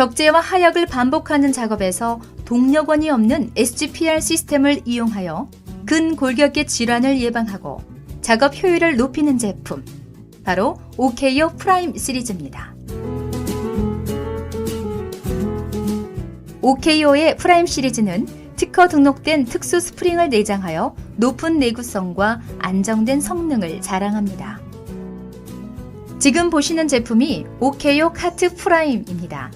적재와 하역을 반복하는 작업에서 동력원이 없는 SGPR 시스템을 이용하여 근골격계 질환을 예방하고 작업 효율을 높이는 제품. 바로 OKO 프라임 시리즈입니다. OKO의 프라임 시리즈는 특허 등록된 특수 스프링을 내장하여 높은 내구성과 안정된 성능을 자랑합니다. 지금 보시는 제품이 OKO 카트 프라임입니다.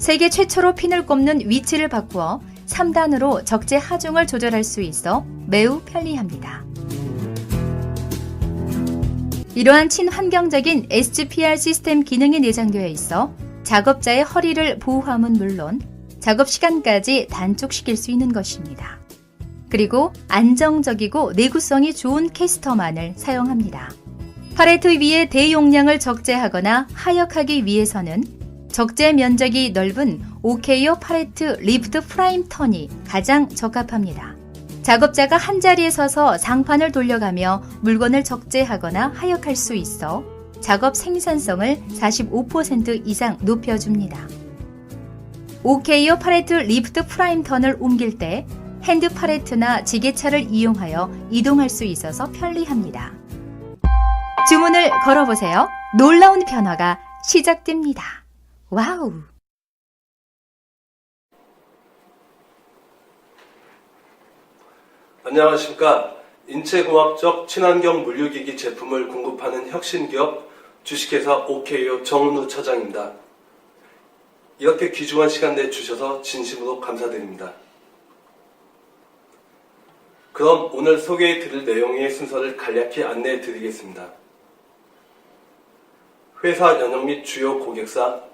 세계 최초로 핀을 꼽는 위치를 바꾸어 3단으로 적재 하중을 조절할 수 있어 매우 편리합니다. 이러한 친환경적인 SGPR 시스템 기능이 내장되어 있어 작업자의 허리를 보호함은 물론 작업 시간까지 단축시킬 수 있는 것입니다. 그리고 안정적이고 내구성이 좋은 캐스터만을 사용합니다. 팔레트 위에 대용량을 적재하거나 하역하기 위해서는 적재 면적이 넓은 OKO 팔레트 리프트 프라임 턴이 가장 적합합니다. 작업자가 한 자리에 서서 상판을 돌려가며 물건을 적재하거나 하역할 수 있어 작업 생산성을 45% 이상 높여줍니다. OKO 팔레트 리프트 프라임 턴을 옮길 때 핸드 팔레트나 지게차를 이용하여 이동할 수 있어서 편리합니다. 주문을 걸어보세요. 놀라운 변화가 시작됩니다. 와우! 안녕하십니까. 인체공학적 친환경 물류기기 제품을 공급하는 혁신기업 주식회사 OKO 정은우 차장입니다. 이렇게 귀중한 시간 내주셔서 진심으로 감사드립니다. 그럼 오늘 소개해 드릴 내용의 순서를 간략히 안내해 드리겠습니다. 회사 연영 및 주요 고객사,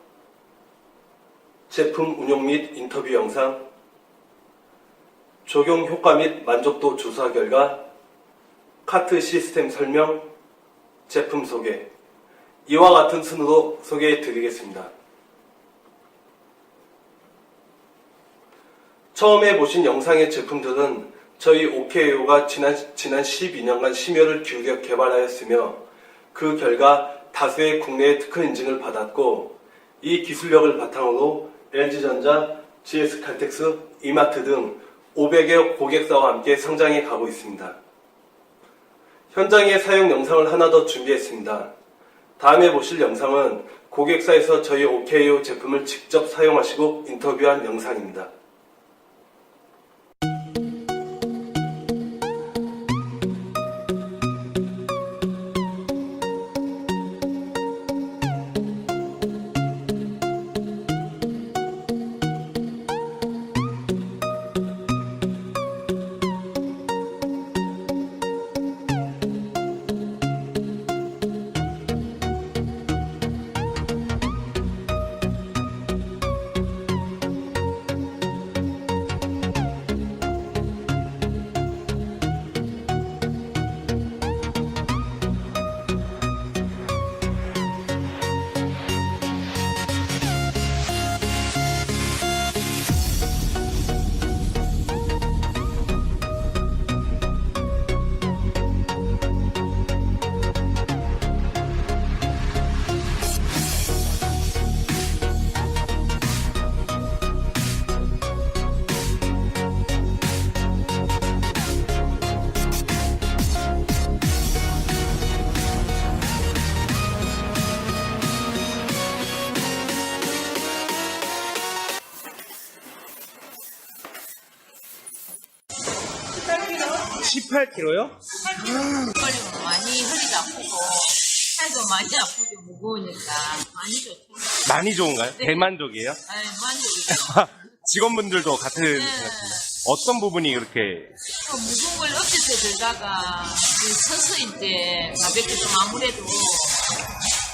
제품 운용 및 인터뷰 영상, 적용 효과 및 만족도 조사 결과, 카트 시스템 설명, 제품 소개, 이와 같은 순으로 소개해 드리겠습니다. 처음에 보신 영상의 제품들은 저희 OKO가 지난, 지난 12년간 심혈을 기울여 개발하였으며 그 결과 다수의 국내의 특허 인증을 받았고 이 기술력을 바탕으로 LG전자, GS칼텍스, 이마트 등 500여 고객사와 함께 성장해 가고 있습니다. 현장의 사용 영상을 하나 더 준비했습니다. 다음에 보실 영상은 고객사에서 저희 OKO 제품을 직접 사용하시고 인터뷰한 영상입니다. 십팔 k 요 걸리면 많이 허리도 아프고 팔도 많이 아프고 무거우니까 많이 좋죠. 많이 좋은가요? 대만족이에요? 아이, 만족이죠. 직원분들도 같은 생각입니다. 어떤 부분이 그렇게 그 무거운 걸 어깨에 들다가 그 서서 이제 가볍게 좀 아무래도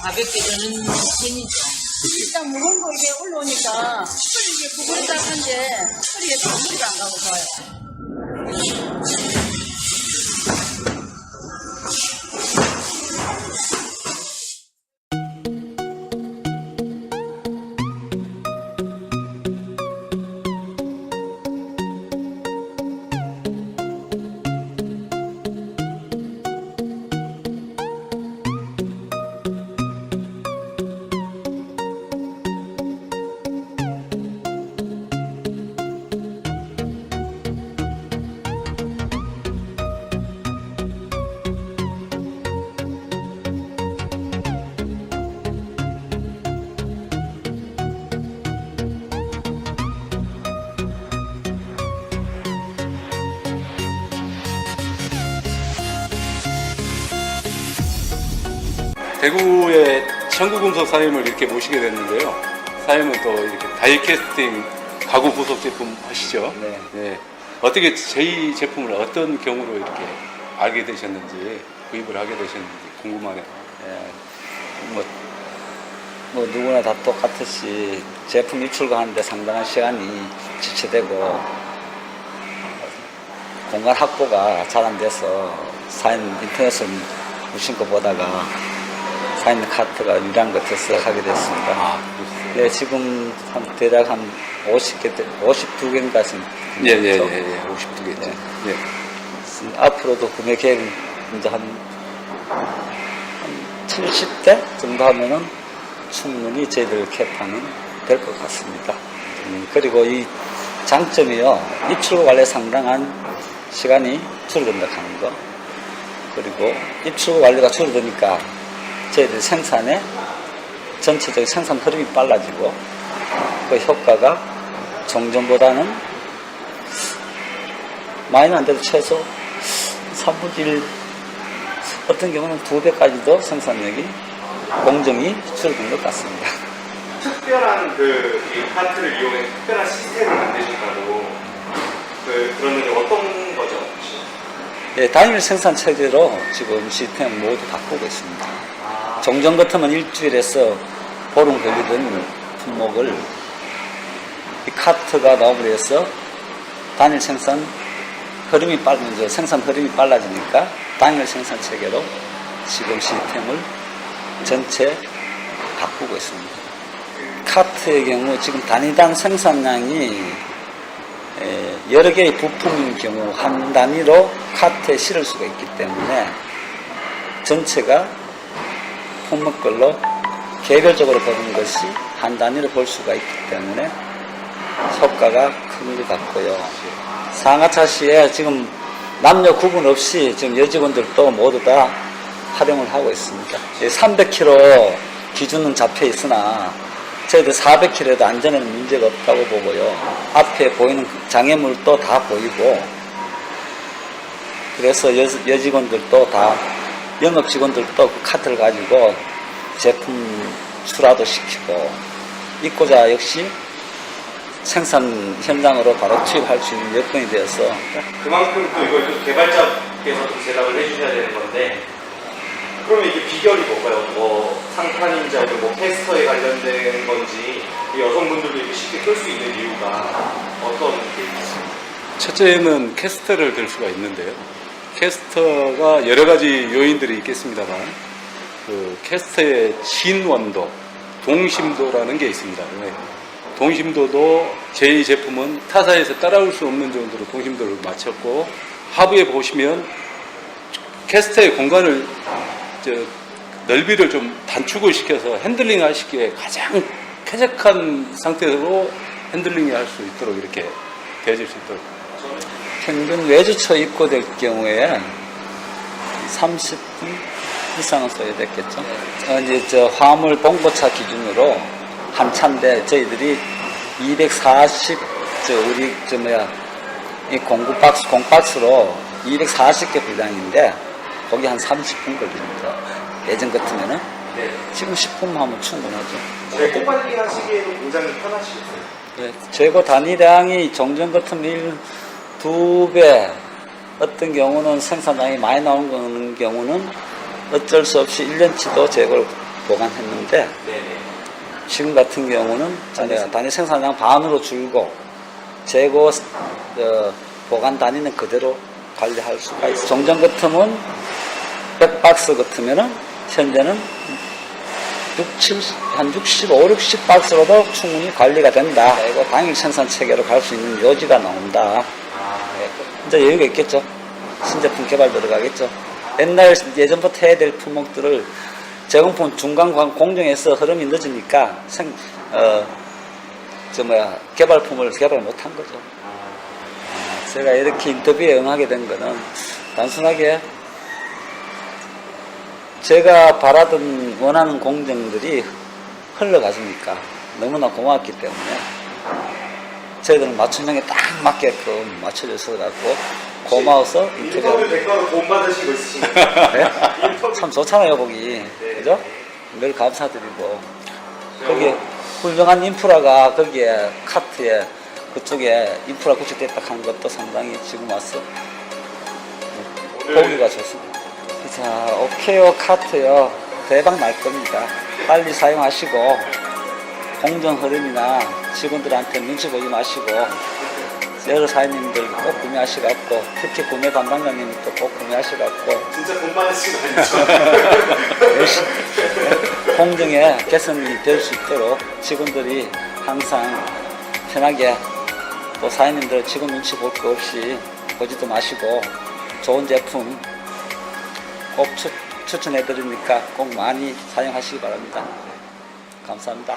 가볍게 드는 편이죠. 일단 무거운 거 이게 올라오니까 허리 이게 구부러졌는데 허리에 무리가 안 가고 좋아요. 대구의 청구금속 사장님을 이렇게 모시게 됐는데요. 사장님은 또 이렇게 다이캐스팅 가구 부속 제품 하시죠? 네. 어떻게 저희 제품을 어떤 경우로 이렇게 알게 되셨는지 구입을 하게 되셨는지 궁금하네요. 예, 뭐, 뭐 누구나 다 똑같듯이 제품 입출하는데 상당한 시간이 지체되고 공간 확보가 잘 안 돼서 사인 인터넷을 거 보다가 사인 카트가 유리한 것 같아서 하게 됐습니다. 아, 네, 지금 한 대략 한 50개, 52개인가 지금. 예, 예, 예, 예. 52개죠. 네. 예. 앞으로도 구매 계획은 이제 한, 한 70대 정도 하면은 충분히 저희들 캐파는 될 것 같습니다. 음, 그리고 이 장점이요. 입출고 관리에 상당한 시간이 줄어든다 하는 거. 그리고 입출고 관리가 줄어드니까 저희들 생산에 전체적인 생산 흐름이 빨라지고 그 효과가 정전보다는 많이는 안 돼도 최소 3분의 1 어떤 경우는 두 배까지도 생산력이 공정이 줄어든 것 같습니다. 특별한 그이 카트를 이용해 특별한 시스템을 만드신다고 그 그러면 어떤 거죠? 혹시? 예, 단일 생산 체제로 지금 시스템 모두 바꾸고 있습니다. 종전 같으면 일주일에서 보름 걸리던 품목을 이 카트가 나오면서 단일 생산 흐름이 빠르면서 생산 흐름이 빨라지니까 단일 생산 체계로 지금 시스템을 전체 바꾸고 있습니다. 카트의 경우 지금 단위당 생산량이 에, 여러 개의 부품인 경우 한 단위로 카트에 실을 수가 있기 때문에 전체가 품목별로 개별적으로 보는 것이 한 단위로 볼 수가 있기 때문에 효과가 큰 것 같고요. 상하차 시에 지금 남녀 구분 없이 지금 여직원들도 모두 다 활용을 하고 있습니다. 300km 기준은 잡혀 있으나 저희들 400km에도 안전에는 문제가 없다고 보고요. 앞에 보이는 장애물도 다 보이고 그래서 여, 여직원들도 다 영업 직원들도 그 카트를 가지고 제품 출하도 시키고 입고자 역시 생산 현장으로 바로 투입할 수 있는 여건이 되어서 그만큼 또 이걸 또 개발자께서 또 제작을 해주셔야 되는 건데 그러면 이게 비결이 뭔가요? 뭐 상판인지 아니면 뭐 캐스터에 관련된 건지 이 여성분들도 이렇게 쉽게 끌 수 있는 이유가 어떤 게 있어요? 첫째는 캐스터를 들 수가 있는데요. 캐스터가 여러 가지 요인들이 있겠습니다만, 그 캐스터의 진원도, 동심도라는 게 있습니다. 네. 동심도도 저희 제품은 타사에서 따라올 수 없는 정도로 동심도를 맞췄고, 하부에 보시면 캐스터의 공간을 저 넓이를 좀 단축을 시켜서 핸들링 하시기에 가장 쾌적한 상태로 핸들링 할수 있도록 이렇게 되어질 수 있도록 평균 외주처 입고될 경우에 30분 이상은 써야 됐겠죠. 어, 이제 저 화물 봉고차 기준으로 한 차인데 저희들이 240, 저 우리 저 뭐야 이 공구 박스 공박스로 240개 분량인데 거기 한 30분 걸립니다. 예전 같으면은 지금 10분만 하면 충분하죠. 재고 관리하시기에는 굉장히 편하시겠어요? 네, 재고 단위량이 정전 같은 일 두 배, 어떤 경우는 생산량이 많이 나오는 경우는 어쩔 수 없이 1년치도 재고를 보관했는데 네네. 지금 같은 경우는 단위, 단위 생산량 반으로 줄고 재고 어, 보관 단위는 그대로 관리할 수가 있어요. 정전 같으면 100박스 같으면은 현재는 60, 한 65, 60박스로도 충분히 관리가 된다. 그리고 당일 생산 체계로 갈 수 있는 요지가 나온다. 이제 여유가 있겠죠. 신제품 개발 들어가겠죠. 옛날 예전부터 해야 될 품목들을 제공품 중간 관- 공정에서 흐름이 늦으니까 생, 어, 저 뭐야, 개발품을 개발 못한 거죠. 제가 이렇게 인터뷰에 응하게 된 거는 단순하게 제가 바라던 원하는 공정들이 흘러가시니까 너무나 고맙기 때문에 저희들은 맞춤형에 딱 맞게끔 맞춰줘서 갖고 고마워서 인터뷰 대가로 돈 받으신 거 있으신가요? 네? 참 좋잖아요 거기 그죠? 늘 감사드리고 거기에 훌륭한 인프라가 거기에 카트에 그쪽에 인프라 구축됐다 하는 것도 상당히 지금 와서 보기가 좋습니다. 자, 오케이오 카트요. 대박 날 겁니다. 빨리 사용하시고 공정 흐름이나 직원들한테 눈치 보지 마시고 여러 사장님들 꼭 구매하시갖고 특히 구매 담당자님도 꼭 구매하시갖고 진짜 돈? 열심히 공정에 개선이 될 수 있도록 직원들이 항상 편하게 또 사장님들 직원 눈치 볼 거 없이 보지도 마시고 좋은 제품 꼭 추, 추천해 드리니까 꼭 많이 사용하시기 바랍니다. 감사합니다.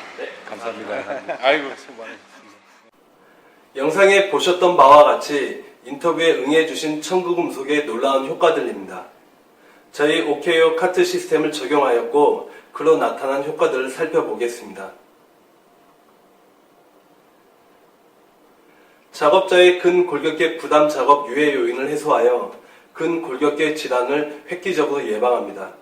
감사합니다. 아이고 수고 많으셨습니다. 영상에 보셨던 바와 같이 인터뷰에 응해주신 청구금속의 놀라운 효과들입니다. 저희 오케이오 카트 시스템을 적용하였고 그로 나타난 효과들을 살펴보겠습니다. 작업자의 근골격계 부담 작업 유해 요인을 해소하여 근골격계 질환을 획기적으로 예방합니다.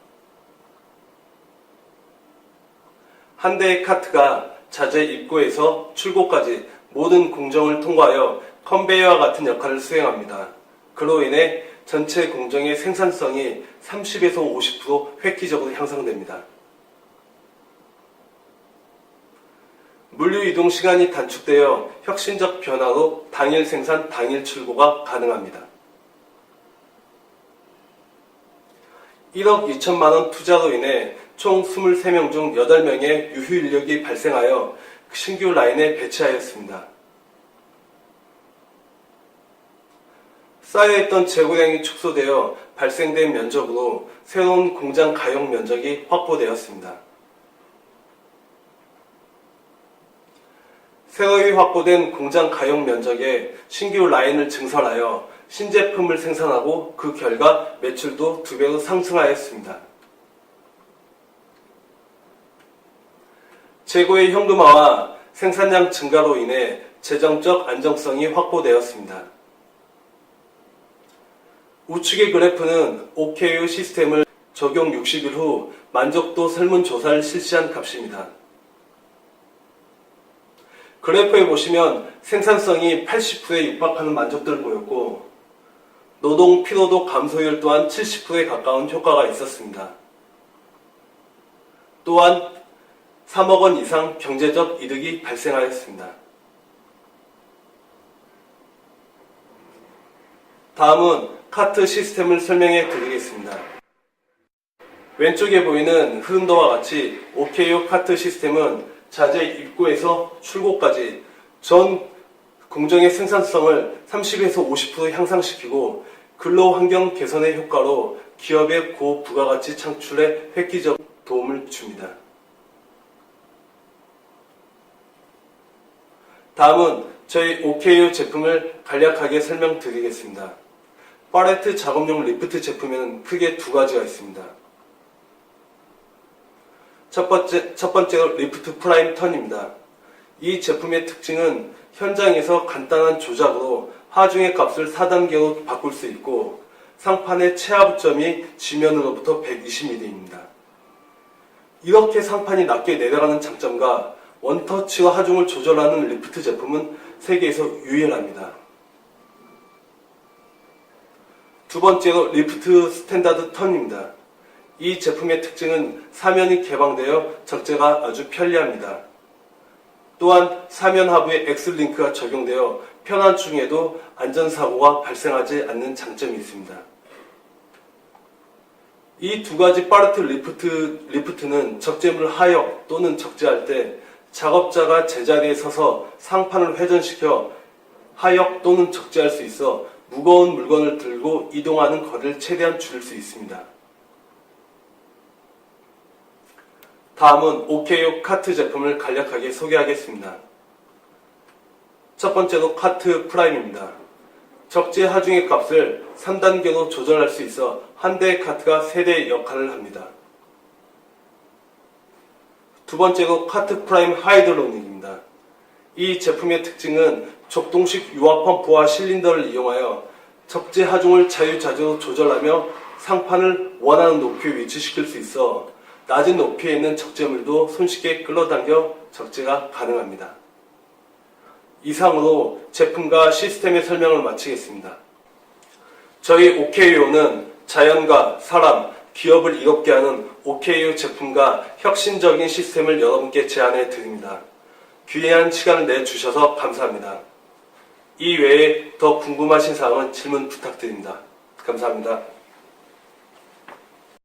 한 대의 카트가 자재 입구에서 출고까지 모든 공정을 통과하여 컨베이어와 같은 역할을 수행합니다. 그로 인해 전체 공정의 생산성이 30에서 50% 획기적으로 향상됩니다. 물류 이동 시간이 단축되어 혁신적 변화로 당일 생산, 당일 출고가 가능합니다. 1억 2천만 원 투자로 인해 총 23명 중 8명의 유휴 인력이 발생하여 신규 라인에 배치하였습니다. 쌓여있던 재고량이 축소되어 발생된 면적으로 새로운 공장 가용 면적이 확보되었습니다. 새로이 확보된 공장 가용 면적에 신규 라인을 증설하여 신제품을 생산하고 그 결과 매출도 두 배로 상승하였습니다. 재고의 현금화와 생산량 증가로 인해 재정적 안정성이 확보되었습니다. 우측의 그래프는 OKU 시스템을 적용 60일 후 만족도 설문조사를 실시한 값입니다. 그래프에 보시면 생산성이 80%에 육박하는 만족도를 보였고 노동 피로도 감소율 또한 70%에 가까운 효과가 있었습니다. 또한 3억 원 이상 경제적 이득이 발생하였습니다. 다음은 카트 시스템을 설명해 드리겠습니다. 왼쪽에 보이는 흐름도와 같이 OKO 카트 시스템은 자재 입구에서 출고까지 전 공정의 생산성을 30에서 50% 향상시키고 근로 환경 개선의 효과로 기업의 고부가가치 창출에 획기적 도움을 줍니다. 다음은 저희 OKU 제품을 간략하게 설명드리겠습니다. 파레트 작업용 리프트 제품에는 크게 두 가지가 있습니다. 첫 번째, 첫 번째로 리프트 프라임 턴입니다. 이 제품의 특징은 현장에서 간단한 조작으로 하중의 값을 4단계로 바꿀 수 있고 상판의 체하부점이 지면으로부터 120mm입니다. 이렇게 상판이 낮게 내려가는 장점과 원터치와 하중을 조절하는 리프트 제품은 세계에서 유일합니다. 두 번째로 리프트 스탠다드 턴입니다. 이 제품의 특징은 사면이 개방되어 적재가 아주 편리합니다. 또한 사면 하부에 X링크가 적용되어 편한 중에도 안전사고가 발생하지 않는 장점이 있습니다. 이 두 가지 파르트 리프트, 리프트는 적재물 하역 또는 적재할 때 작업자가 제자리에 서서 상판을 회전시켜 하역 또는 적재할 수 있어 무거운 물건을 들고 이동하는 거리를 최대한 줄일 수 있습니다. 다음은 OKO 카트 제품을 간략하게 소개하겠습니다. 첫 번째로 카트 프라임입니다. 적재 하중의 값을 3단계로 조절할 수 있어 한 대의 카트가 3대의 역할을 합니다. 두 번째로 카트 프라임 하이드로닉입니다. 이 제품의 특징은 적동식 유압 펌프와 실린더를 이용하여 적재 하중을 자유자재로 조절하며 상판을 원하는 높이에 위치시킬 수 있어 낮은 높이에 있는 적재물도 손쉽게 끌어당겨 적재가 가능합니다. 이상으로 제품과 시스템의 설명을 마치겠습니다. 저희 OKO는 자연과 사람, 기업을 이롭게 하는 OKO 제품과 혁신적인 시스템을 여러분께 제안해 드립니다. 귀한 시간을 내주셔서 감사합니다. 이 외에 더 궁금하신 사항은 질문 부탁드립니다. 감사합니다.